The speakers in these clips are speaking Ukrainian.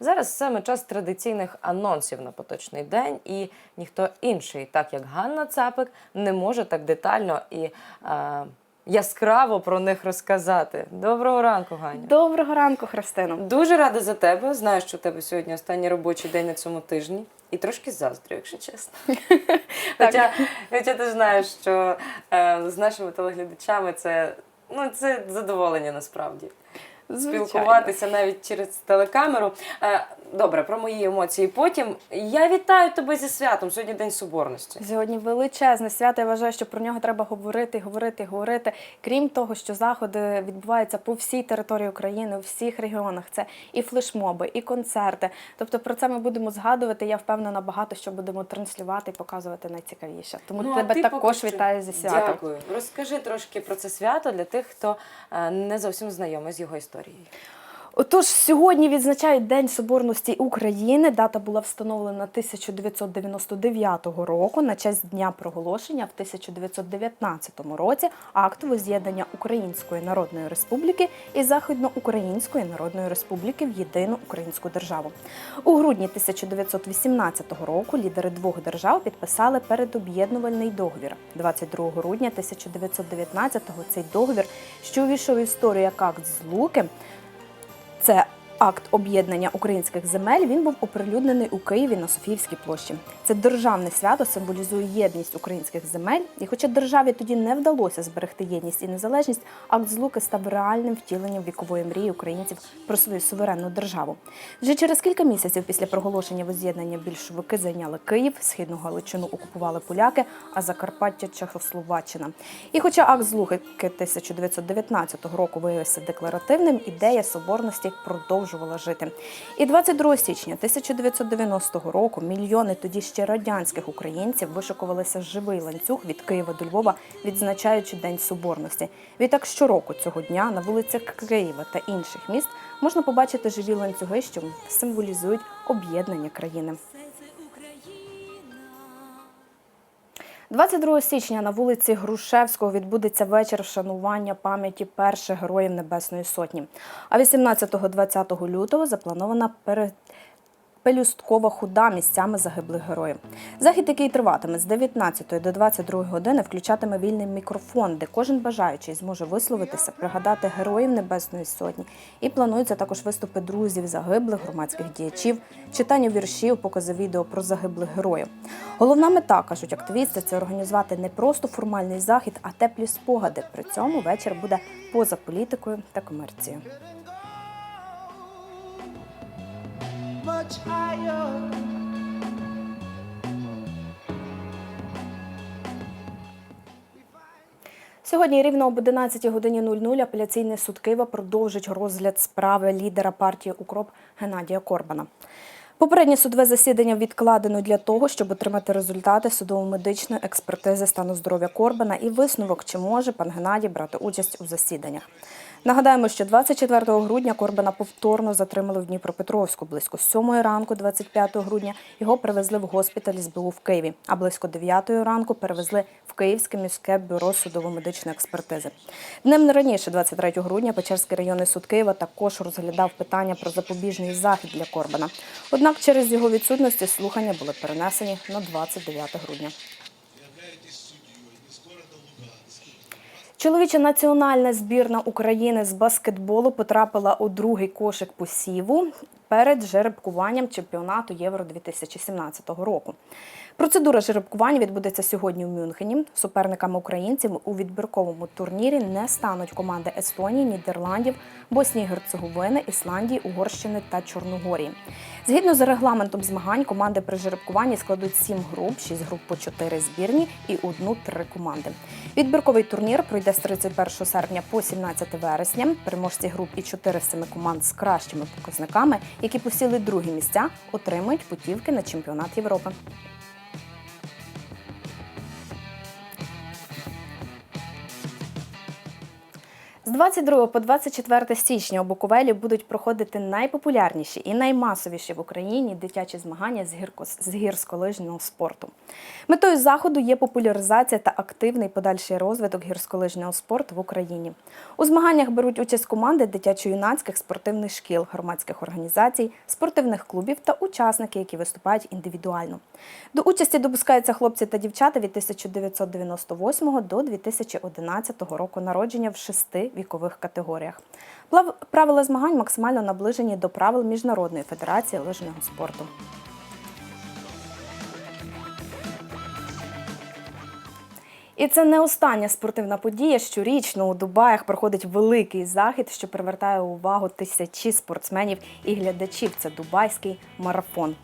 Зараз саме час традиційних анонсів на поточний день, і ніхто інший, так як Ганна Цапик, не може так детально і е, яскраво про них розказати. Доброго ранку, Ганя. Доброго ранку, Христино. Дуже рада за тебе. Знаю, що у тебе сьогодні останній робочий день на цьому тижні. І трошки заздрю, якщо чесно. Хоча, хоча ти знаєш, що е, з нашими телеглядачами це, ну, це задоволення насправді. Звичайно. Спілкуватися навіть через телекамеру. Е, добре, про мої емоції потім. Я вітаю тебе зі святом. Сьогодні День Соборності. Сьогодні величезне свято. Я вважаю, що про нього треба говорити, говорити, говорити. Крім того, що заходи відбуваються по всій території України, у всіх регіонах. Це і флешмоби, і концерти. Тобто про це ми будемо згадувати. Я впевнена, багато що будемо транслювати і показувати найцікавіше. Тому Ну, тебе ти також поки вітаю зі святом. Дякую. Розкажи трошки про це свято для тих, хто е, не зовсім знайомий з його історією територією? Отож, сьогодні відзначають День Соборності України. Дата була встановлена 1999 року на честь дня проголошення в 1919 році акту воз'єднання Української Народної Республіки і Західноукраїнської Народної Республіки в єдину українську державу. У грудні 1918 року лідери двох держав підписали передоб'єднувальний договір. 22 грудня 1919-го цей договір, що увійшов в історію як акт злуки, це акт об'єднання українських земель. Він був оприлюднений у Києві на Софіївській площі. Це державне свято символізує єдність українських земель. І хоча державі тоді не вдалося зберегти єдність і незалежність, акт злуки став реальним втіленням вікової мрії українців про свою суверенну державу. Вже через кілька місяців після проголошення воз'єднання більшовики зайняли Київ, східну Галичину окупували поляки, а Закарпаття Чехословаччина. І хоча акт злуки 1919 року виявився декларативним, ідея соборності продовжувала жити. І 22 січня 1990 року мільйони тоді ще радянських українців вишикувалися живий ланцюг від Києва до Львова, відзначаючи День Соборності. Відтак щороку цього дня на вулицях Києва та інших міст можна побачити живі ланцюги, що символізують об'єднання країни. 22 січня на вулиці Грушевського відбудеться вечір вшанування пам'яті перших героїв Небесної Сотні. А 18-20 лютого запланована перед Пелюсткова худа місцями загиблих героїв. Захід, який триватиме з 19 до 22 години, включатиме вільний мікрофон, де кожен бажаючий зможе висловитися, пригадати героїв Небесної Сотні. І плануються також виступи друзів загиблих, громадських діячів, читання віршів, покази відео про загиблих героїв. Головна мета, кажуть активісти, це організувати не просто формальний захід, а теплі спогади. При цьому вечір буде поза політикою та комерцією. Much higher. Сьогодні рівно об 11 годині 00 апеляційний суд Києва продовжить розгляд справи лідера партії Укроп Геннадія Корбана. Попереднє судове засідання відкладено для того, щоб отримати результати судово-медичної експертизи стану здоров'я Корбана і висновок, чи може пан Геннадій брати участь у засіданнях. Нагадаємо, що 24 грудня Корбана повторно затримали в Дніпропетровську. Близько 7 ранку, 25 грудня, його привезли в госпіталь СБУ в Києві, а близько 9 ранку перевезли в Київське міське бюро судово-медичної експертизи. Днем раніше, 23 грудня, Печерський районний суд Києва також розглядав питання про запобіжний захід для Корбана. Однак через його відсутності слухання були перенесені на 29 грудня. Чоловіча національна збірна України з баскетболу потрапила у другий кошик посіву перед жеребкуванням чемпіонату Євро 2017 року. Процедура жеребкування відбудеться сьогодні в Мюнхені. Суперниками українців у відбірковому турнірі не стануть команди Естонії, Нідерландів, Боснії Герцеговини, Ісландії, Угорщини та Чорногорії. Згідно з регламентом змагань, команди при жеребкуванні складуть 7 груп, 6 груп по 4 збірні і одну-три команди. Відбірковий турнір пройде з 31 серпня по 17 вересня. Переможці груп і 4 з 7 команд з кращими показниками, які посіли другі місця, отримують путівки на чемпіонат Європи. З 22 по 24 січня у Буковелі будуть проходити найпопулярніші і наймасовіші в Україні дитячі змагання з, гірко... з гірськолижного спорту. Метою заходу є популяризація та активний подальший розвиток гірськолижного спорту в Україні. У змаганнях беруть участь команди дитячо-юнацьких спортивних шкіл, громадських організацій, спортивних клубів та учасники, які виступають індивідуально. До участі допускаються хлопці та дівчата від 1998 до 2011 року народження в шести вікових категоріях. Правила змагань максимально наближені до правил Міжнародної федерації лижного спорту. І це не остання спортивна подія. Щорічно у Дубаях проходить великий захід, що привертає увагу тисячі спортсменів і глядачів. Це дубайський марафон.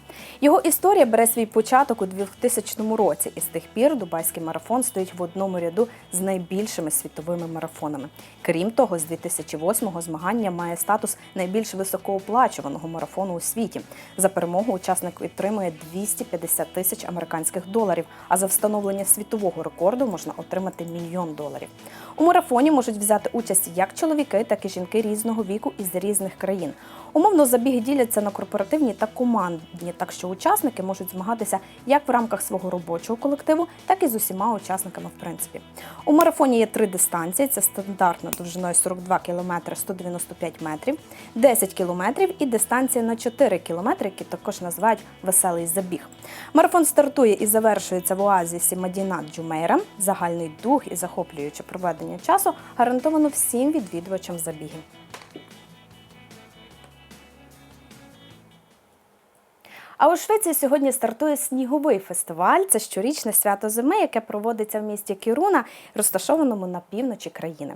Його історія бере свій початок у 2000 році, і з тих пір дубайський марафон стоїть в одному ряду з найбільшими світовими марафонами. Крім того, з 2008-го змагання має статус найбільш високооплачуваного марафону у світі. За перемогу учасник отримує 250 тисяч американських доларів, а за встановлення світового рекорду можна отримати мільйон доларів. У марафоні можуть взяти участь як чоловіки, так і жінки різного віку із різних країн. Умовно забіги діляться на корпоративні та командні, так що учасники можуть змагатися як в рамках свого робочого колективу, так і з усіма учасниками. В принципі, у марафоні є три дистанції: це стандартно довжиною 42 км 195 метрів, 10 км і дистанція на 4 км, які також називають веселий забіг. Марафон стартує і завершується в оазісі Мадіна Джумейра. Загальний дух і захоплююче проведення часу гарантовано всім відвідувачам забігів. А у Швеції сьогодні стартує сніговий фестиваль. Це щорічне свято зими, яке проводиться в місті Кіруна, розташованому на півночі країни.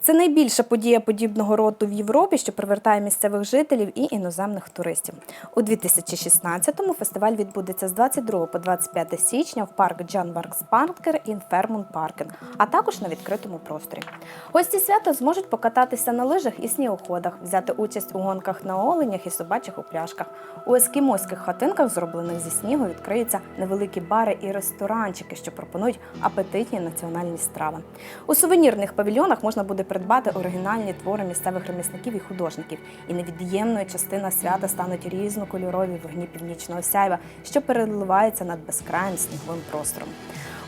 Це найбільша подія подібного роду в Європі, що привертає місцевих жителів і іноземних туристів. У 2016-му фестиваль відбудеться з 22 по 25 січня в парк Джан Варкс Паркер і Фермун Паркен, а також на відкритому просторі. Гості свята зможуть покататися на лижах і снігоходах, взяти участь у гонках на оленях і собачих упряжках. У ескімоських хатинках, зроблених зі снігу, відкриються невеликі бари і ресторанчики, що пропонують апетитні національні страви. У сувенірних павільйонах можна буде придбати оригінальні твори місцевих ремісників і художників. І невід'ємною частина свята стануть різнокольорові вогні північного сяйва, що переливається над безкрайним сніговим простором.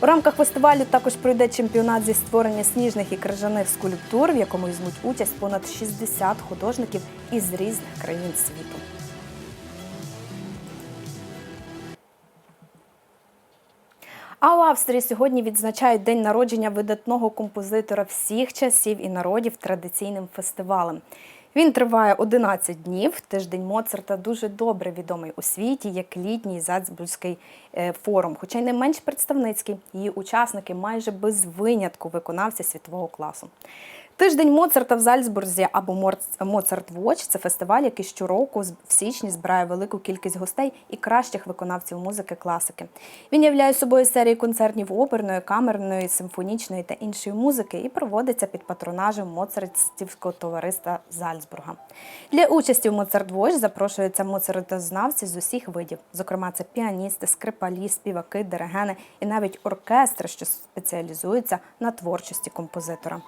У рамках фестивалю також пройде чемпіонат зі створення сніжних і крижаних скульптур, в якому візьмуть участь понад 60 художників із різних країн світу. А у Австрії сьогодні відзначають день народження видатного композитора всіх часів і народів традиційним фестивалем. Він триває 11 днів. Тиждень Моцарта дуже добре відомий у світі як літній Зальцбурзький е, форум, хоча й не менш представницький. Її учасники майже без винятку виконавці світового класу. Тиждень Моцарта в Зальцбурзі або Моцарт Watch – це фестиваль, який щороку в січні збирає велику кількість гостей і кращих виконавців музики класики. Він являє собою серію концертів оперної, камерної, симфонічної та іншої музики і проводиться під патронажем Моцартівського товариства Зальцбурга. Для участі в Моцарт Watch запрошуються моцартознавці з усіх видів. Зокрема, це піаністи, скрипалі, співаки, диригени і навіть оркестри, що спеціалізуються на творчості композитора.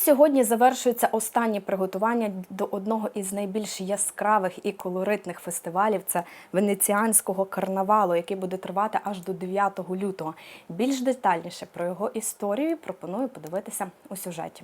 Сьогодні завершуються останні приготування до одного із найбільш яскравих і колоритних фестивалів це венеціанського карнавалу, який буде тривати аж до 9 лютого. Більш детальніше про його історію пропоную подивитися у сюжеті.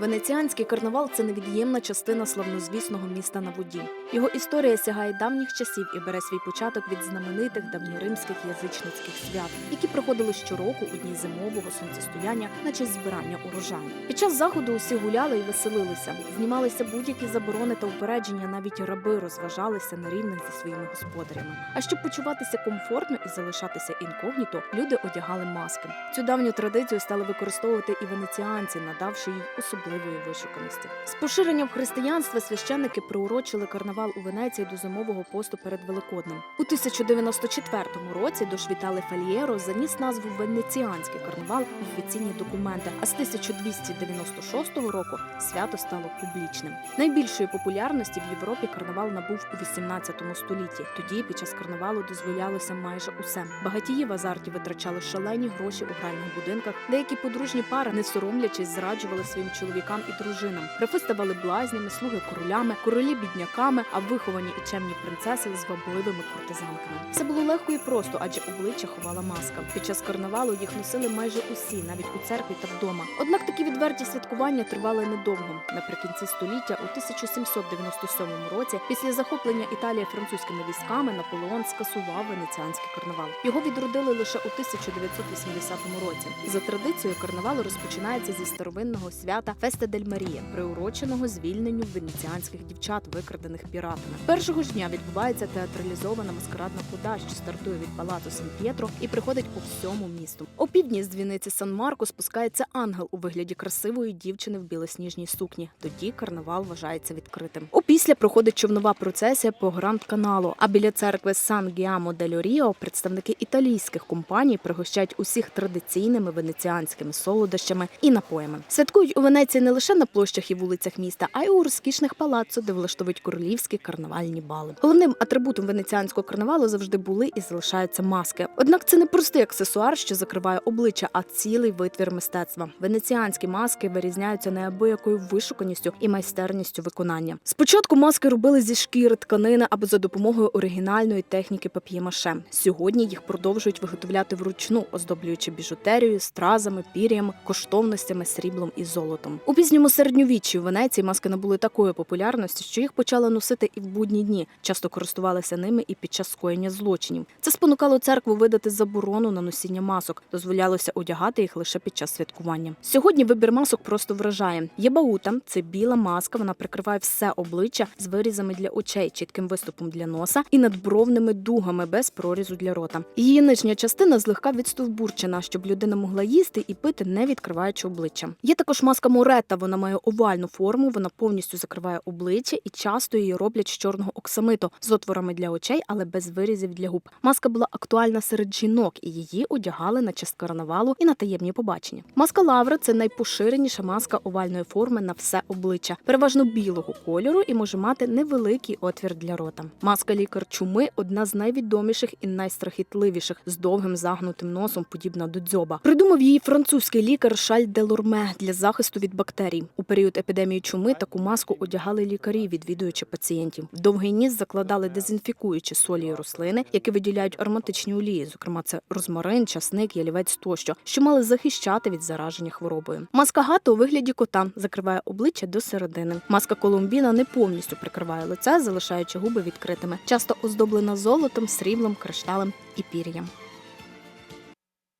Венеціанський карнавал це невід'ємна частина славнозвісного міста на воді. Його історія сягає давніх часів і бере свій початок від знаменитих давньоримських язичницьких свят, які проходили щороку у дні зимового сонцестояння на честь збирання урожаю. Під час заходу усі гуляли і веселилися, знімалися будь-які заборони та упередження. Навіть раби розважалися на рівних зі своїми господарями. А щоб почуватися комфортно і залишатися інкогніто, люди одягали маски. Цю давню традицію стали використовувати і венеціанці, надавши їй особливої вишуканості. З поширенням християнства священники приурочили карнавал у Венеції до зимового посту перед Великоднем. У 1094 році до Швітале Фальєро заніс назву Венеціанський карнавал в офіційні документи. А з 1296 року свято стало публічним. Найбільшої популярності в Європі карнавал набув у 18 столітті. Тоді під час карнавалу дозволялося майже усе. Багатії в азарті витрачали шалені гроші у гральних будинках. Деякі подружні пари, не соромлячись, зраджували своїм чоловікам і дружинам. Графи ставали блазнями, слуги королями, королі бідняками, а виховані і чемні принцеси звабливими куртизанками. Все було легко і просто, адже обличчя ховала маска. Під час карнавалу їх носили майже усі, навіть у церкві та вдома. Однак такі відверті святкування тривали недовго. Наприкінці століття, у 1797 році, після захоплення Італії французькими військами, Наполеон скасував венеціанський карнавал. Його відродили лише у 1980 році. За традицією карнавал розпочинається зі старовинного свята Феста дель Марія, приуроченого звільненню венеціанських дівчат, викрадених піратами. Першого ж дня відбувається театралізована маскарадна хода, що стартує від палацу Сан П'єтро і приходить по всьому місту. Опівдні з дзвіниці Сан Марко спускається ангел у вигляді красивої дівчини в білосніжній сукні. Тоді карнавал вважається відкритим. Опісля проходить човнова процесія по гранд каналу. А біля церкви Сан Гіамо дель Ріо представники італійських компаній пригощають усіх традиційними венеціанськими солодощами і напоями. Святкують у Венеції не лише на площах і вулицях міста, а й у розкішних палаццо, де влаштовують королівські карнавальні бали. Головним атрибутом венеціанського карнавалу завжди були і залишаються маски. Однак це не простий аксесуар, що закриває обличчя, а цілий витвір мистецтва. Венеціанські маски вирізняються неабиякою вишуканістю і майстерністю виконання. Спочатку маски робили зі шкіри тканини або за допомогою оригінальної техніки пап'ємаше. Сьогодні їх продовжують виготовляти вручну, оздоблюючи біжутерією, стразами, пір'ям, коштовностями, сріблом і золотом. У пізньому середньовіччі у Венеції маски набули такої популярності, що їх почали носити і в будні дні. Часто користувалися ними і під час скоєння злочинів. Це спонукало церкву видати заборону на носіння масок. Дозволялося одягати їх лише під час святкування. Сьогодні вибір масок просто вражає. Єбаута це біла маска. Вона прикриває все обличчя з вирізами для очей, чітким виступом для носа і надбровними дугами без прорізу для рота. Її нижня частина злегка відстовбурчена, щоб людина могла їсти і пити, не відкриваючи обличчя. Є також маска Моретта. Вона має овальну форму. Вона повністю закриває обличчя і часто її роблять з чорного оксамиту з отворами для очей, але без вирізів для губ. Маска була актуальна серед жінок, і її одягали на час карнавалу і на таємні побачення. Маска лавра це найпоширеніша маска овальної форми на все обличчя, переважно білого кольору, і може мати невеликий отвір для рота. Маска лікар чуми одна з найвідоміших і найстрахітливіших з довгим загнутим носом, подібна до дзьоба. Придумав її французький лікар Шаль де Лорме для захисту від бактерій. У період епідемії чуми таку маску одягали лікарі, відвідуючи пацієнтів. Довгий ніс закладали дезінфікуючі солі і рослини, які виділяють ароматичні олії, зокрема це розмарин, часник, ялівець тощо, що мали захищати від зараження хворобою. Маска гато у вигляді кота закриває обличчя до середини. Маска колумбіна не повністю прикриває лице, залишаючи губи відкритими, часто оздоблена золотом, сріблом, кришталем і пір'ям.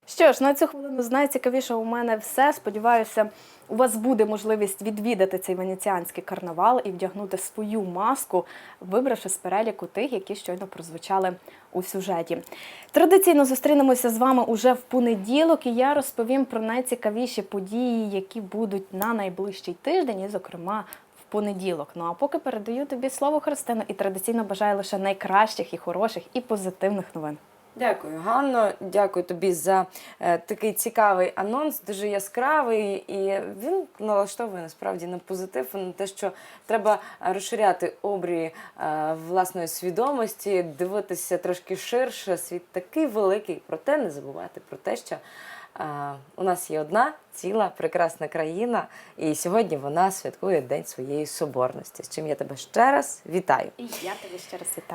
Що ж, на цю хвилину з найцікавіше у мене все. Сподіваюся, у вас буде можливість відвідати цей венеціанський карнавал і вдягнути свою маску, вибравши з переліку тих, які щойно прозвучали у сюжеті. Традиційно зустрінемося з вами уже в понеділок, і я розповім про найцікавіші події, які будуть на найближчий тиждень, і, зокрема. в Понеділок. Ну а поки передаю тобі слово Христину і традиційно бажаю лише найкращих і хороших і позитивних новин. Дякую, Ганно. Дякую тобі за е, такий цікавий анонс, дуже яскравий, і він налаштовує насправді на позитив, на те, що треба розширяти обрії е, власної свідомості, дивитися трошки ширше. Світ такий великий, проте не забувати про те, що е, у нас є одна ціла прекрасна країна, і сьогодні вона святкує День своєї соборності. З чим я тебе ще раз вітаю. І я тебе ще раз вітаю.